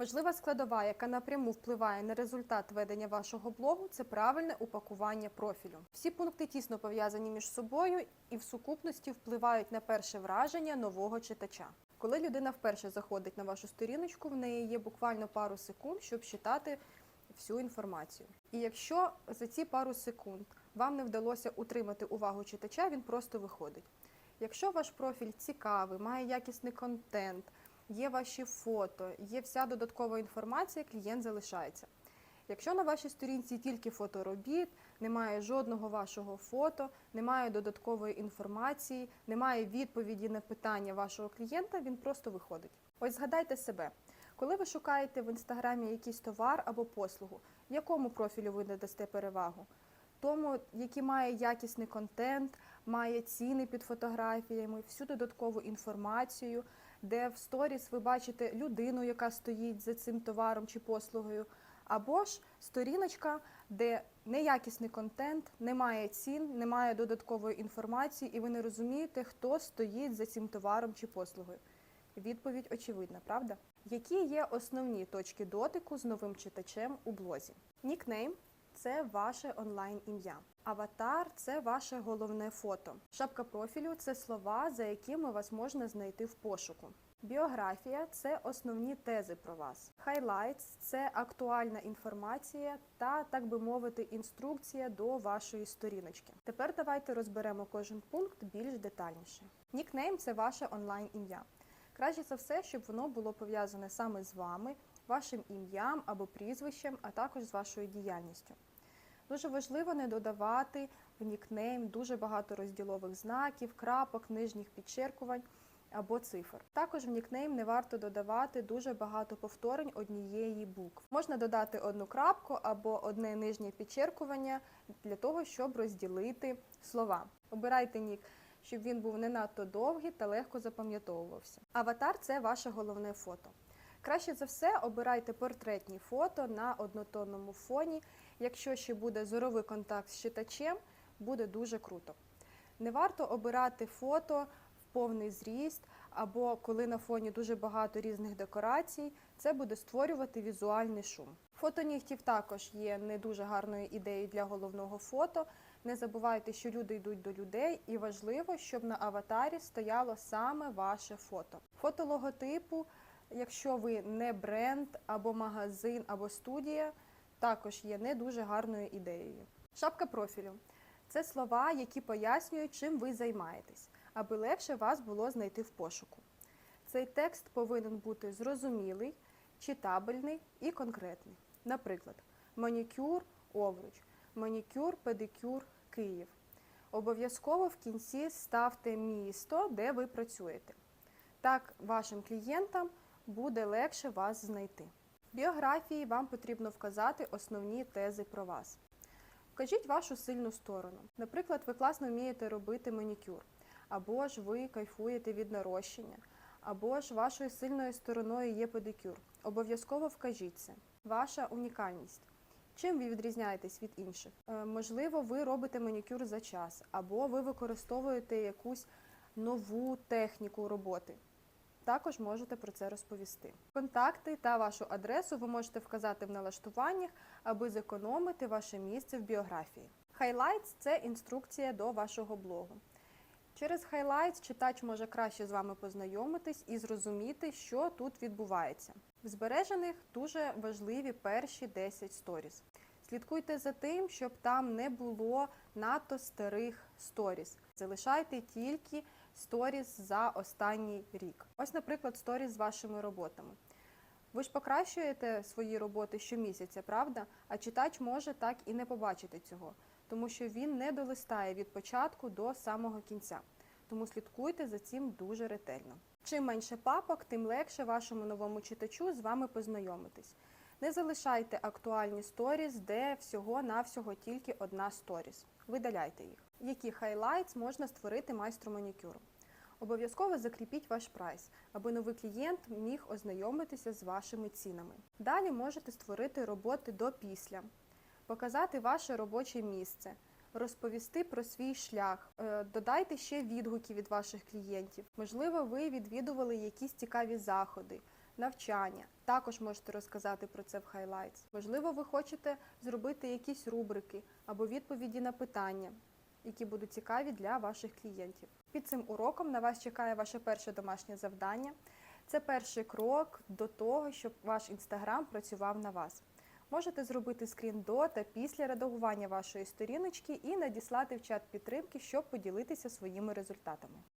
Важлива складова, яка напряму впливає на результат ведення вашого блогу, це правильне упакування профілю. Всі пункти тісно пов'язані між собою і в сукупності впливають на перше враження нового читача. Коли людина вперше заходить на вашу сторіночку, в неї є буквально пару секунд, щоб читати всю інформацію. І якщо за ці пару секунд вам не вдалося утримати увагу читача, він просто виходить. Якщо ваш профіль цікавий, має якісний контент, є ваші фото, є вся додаткова інформація, клієнт залишається. Якщо на вашій сторінці тільки фоторобіт, немає жодного вашого фото, немає додаткової інформації, немає відповіді на питання вашого клієнта, він просто виходить. Ось згадайте себе, коли ви шукаєте в інстаграмі якийсь товар або послугу, якому профілю ви надасте перевагу? Тому, який має якісний контент, має ціни під фотографіями, всю додаткову інформацію, де в сторіс ви бачите людину, яка стоїть за цим товаром чи послугою, або ж сторіночка, де неякісний контент, немає цін, немає додаткової інформації, і ви не розумієте, хто стоїть за цим товаром чи послугою. Відповідь очевидна, правда? Які є основні точки дотику з новим читачем у блозі? Нікнейм це ваше онлайн ім'я. Аватар це ваше головне фото. Шапка профілю це слова, за якими вас можна знайти в пошуку. Біографія це основні тези про вас. Хайлайтс це актуальна інформація та, так би мовити, інструкція до вашої сторіночки. Тепер давайте розберемо кожен пункт більш детальніше. Нікнейм це ваше онлайн ім'я. Краще за все, щоб воно було пов'язане саме з вами, вашим ім'ям або прізвищем, а також з вашою діяльністю. Дуже важливо не додавати в нікнейм дуже багато розділових знаків, крапок, нижніх підчеркувань або цифр. Також в нікнейм не варто додавати дуже багато повторень однієї букви. Можна додати одну крапку або одне нижнє підчеркування для того, щоб розділити слова. Обирайте нік щоб він був не надто довгий та легко запам'ятовувався. Аватар це ваше головне фото. Краще за все обирайте портретні фото на однотонному фоні. Якщо ще буде зоровий контакт з читачем, буде дуже круто. Не варто обирати фото в повний зріст, або коли на фоні дуже багато різних декорацій, це буде створювати візуальний шум. Фото нігтів також є не дуже гарною ідеєю для головного фото. Не забувайте, що люди йдуть до людей, і важливо, щоб на аватарі стояло саме ваше фото. Фото логотипу, якщо ви не бренд або магазин, або студія, також є не дуже гарною ідеєю. Шапка профілю це слова, які пояснюють, чим ви займаєтесь, аби легше вас було знайти в пошуку. Цей текст повинен бути зрозумілий, читабельний і конкретний. Наприклад, манікюр овруч манікюр, педикюр, Київ. Обов'язково в кінці ставте місто, де ви працюєте. Так вашим клієнтам буде легше вас знайти. В біографії вам потрібно вказати основні тези про вас. Вкажіть вашу сильну сторону. Наприклад, ви класно вмієте робити манікюр, або ж ви кайфуєте від нарощення, або ж вашою сильною стороною є педикюр. Обов'язково вкажіть це. Ваша унікальність. Чим ви відрізняєтесь від інших? Е, можливо, ви робите манікюр за час, або ви використовуєте якусь нову техніку роботи. Також можете про це розповісти. Контакти та вашу адресу ви можете вказати в налаштуваннях, аби зекономити ваше місце в біографії. Highlights – це інструкція до вашого блогу. Через Highlights читач може краще з вами познайомитись і зрозуміти, що тут відбувається. В збережених дуже важливі перші 10 сторіс. Слідкуйте за тим, щоб там не було надто старих сторіс. Залишайте тільки сторіс за останній рік. Ось, наприклад, сторіс з вашими роботами. Ви ж покращуєте свої роботи щомісяця, правда? А читач може так і не побачити цього, тому що він не долистає від початку до самого кінця. Тому слідкуйте за цим дуже ретельно. Чим менше папок, тим легше вашому новому читачу з вами познайомитись. Не залишайте актуальні сторіс, де всього-навсього тільки одна сторіс. Видаляйте їх. Які хайлайтс можна створити майстру манікюру? Обов'язково закріпіть ваш прайс, аби новий клієнт міг ознайомитися з вашими цінами. Далі можете створити роботи до-після, показати ваше робоче місце, розповісти про свій шлях, Е, додайте ще відгуки від ваших клієнтів. Можливо, ви відвідували якісь цікаві заходи, навчання. Також можете розказати про це в Highlights. Можливо, ви хочете зробити якісь рубрики або відповіді на питання, які будуть цікаві для ваших клієнтів. Під цим уроком на вас чекає ваше перше домашнє завдання. Це перший крок до того, щоб ваш інстаграм працював на вас. Можете зробити скрін до та після редагування вашої сторіночки і надіслати в чат підтримки, щоб поділитися своїми результатами.